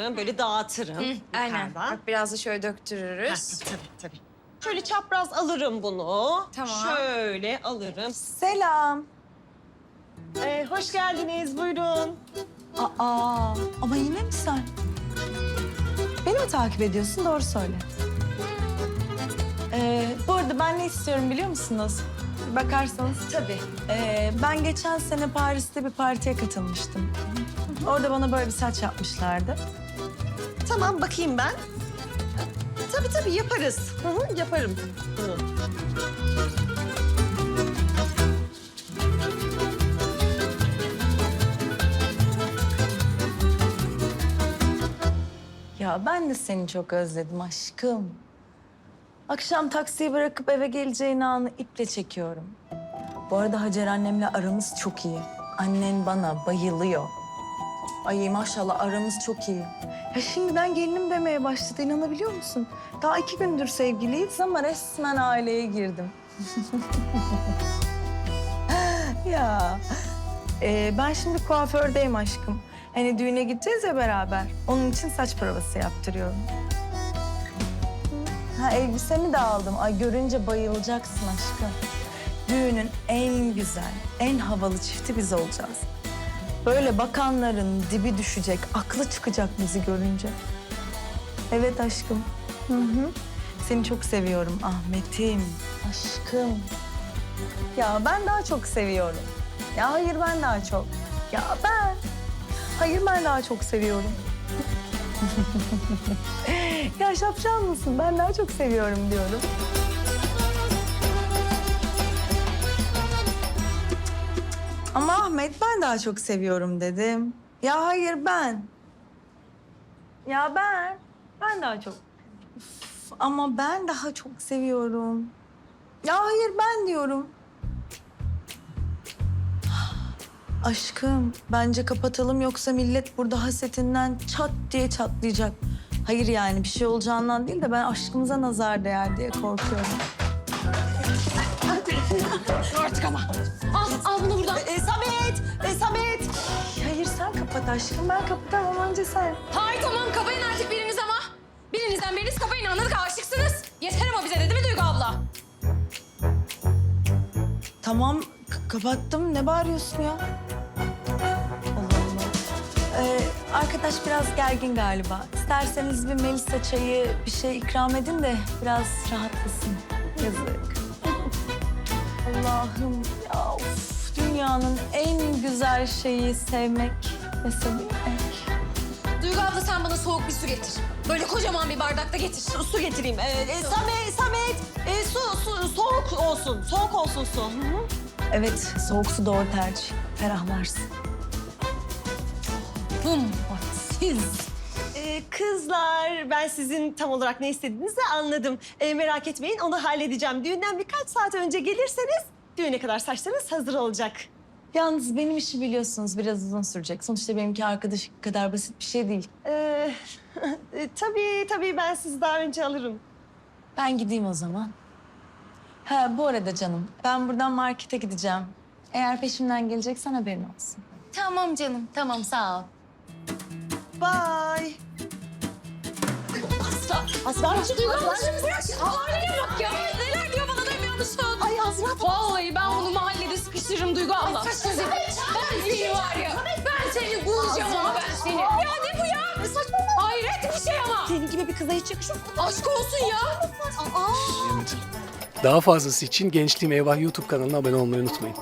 alırım, böyle dağıtırım Aynen. yukarıdan. Bak biraz da şöyle Ha, döktürürüz. tabii, tabii, tabii. Şöyle çapraz alırım bunu. Tamam. Şöyle alırım. Selam. Ee, hoş geldiniz, buyurun. Aa, ama yine mi sen? Beni mi takip ediyorsun? Doğru söyle. Ee, bu arada ben ne istiyorum biliyor musunuz? Bir bakarsanız. Tabii. Ee, ben geçen sene Paris'te bir partiye katılmıştım. Orada bana böyle bir saç yapmışlardı. Tamam, bakayım ben. Tabii tabii yaparız. Hı hı, yaparım. Hı. Ya ben de seni çok özledim aşkım. Akşam taksiyi bırakıp eve geleceğin anı iple çekiyorum. Bu arada Hacer annemle aramız çok iyi. Annen bana bayılıyor. Ay maşallah aramız çok iyi. Ya şimdiden gelinim demeye başladı inanabiliyor musun? Daha iki gündür sevgiliyiz ama resmen aileye girdim. ya ee, ben şimdi kuafördeyim aşkım. Hani düğüne gideceğiz ya beraber. Onun için saç provası yaptırıyorum. Ha elbisemi de aldım. Ay görünce bayılacaksın aşkım. Düğünün en güzel, en havalı çifti biz olacağız. Böyle bakanların dibi düşecek, aklı çıkacak bizi görünce. Evet aşkım. Hı hı. Seni çok seviyorum Ahmet'im. Aşkım. Ya ben daha çok seviyorum. Ya hayır ben daha çok. Ya ben. Hayır ben daha çok seviyorum. ya şapşal mısın? Ben daha çok seviyorum diyorum. Ama Ahmet ben daha çok seviyorum dedim. Ya hayır ben. Ya ben. Ben daha çok. Üf, ama ben daha çok seviyorum. Ya hayır ben diyorum. Aşkım bence kapatalım yoksa millet burada hasetinden çat diye çatlayacak. Hayır yani bir şey olacağından değil de ben aşkımıza nazar değer diye korkuyorum. Artık ama. Al, kapat aşkım ben kapatamam önce sen. Hayır tamam kapayın artık biriniz ama. Birinizden biriniz kapayın anladık aşıksınız. Yeter ama bize dedi mi Duygu abla? Tamam kapattım ne bağırıyorsun ya? Allah Allah. Ee, arkadaş biraz gergin galiba. İsterseniz bir Melisa çayı bir şey ikram edin de biraz rahatlasın. Yazık. Allah'ım ya of, dünyanın en güzel şeyi sevmek ve. Duygu abla sen bana soğuk bir su getir. Böyle kocaman bir bardakta getir. Su, su getireyim. Ee, e, Samet, Samet. e, su, su, soğuk olsun. Soğuk olsun su. Hı hı. Evet soğuk su doğru tercih. Ferahlarsın. Bum. Siz. Ee, kızlar, ben sizin tam olarak ne istediğinizi anladım. Ee, merak etmeyin, onu halledeceğim. Düğünden birkaç saat önce gelirseniz... ...düğüne kadar saçlarınız hazır olacak. Yalnız benim işi biliyorsunuz biraz uzun sürecek. Sonuçta benimki arkadaş kadar basit bir şey değil. Ee, e, tabii, tabii ben sizi daha önce alırım. Ben gideyim o zaman. Ha bu arada canım ben buradan markete gideceğim. Eğer peşimden geleceksen haberin olsun. Tamam canım tamam sağ ol. Bye. Asla. Asla. Duygu abla şimdi bırak. Haline bak ya. Neler diyor bana demiyor musun? Ay Azra Vallahi ben bunu sıkıştırırım Duygu abla. Ben seni var ya. Ben seni bulacağım ama ben seni. Ya ne bu ya? Saçmalama. Hayret bir şey ama. Senin gibi bir kıza hiç yakışır mı? Aşk olsun ya. Daha fazlası için Gençliğim Eyvah YouTube kanalına abone olmayı unutmayın.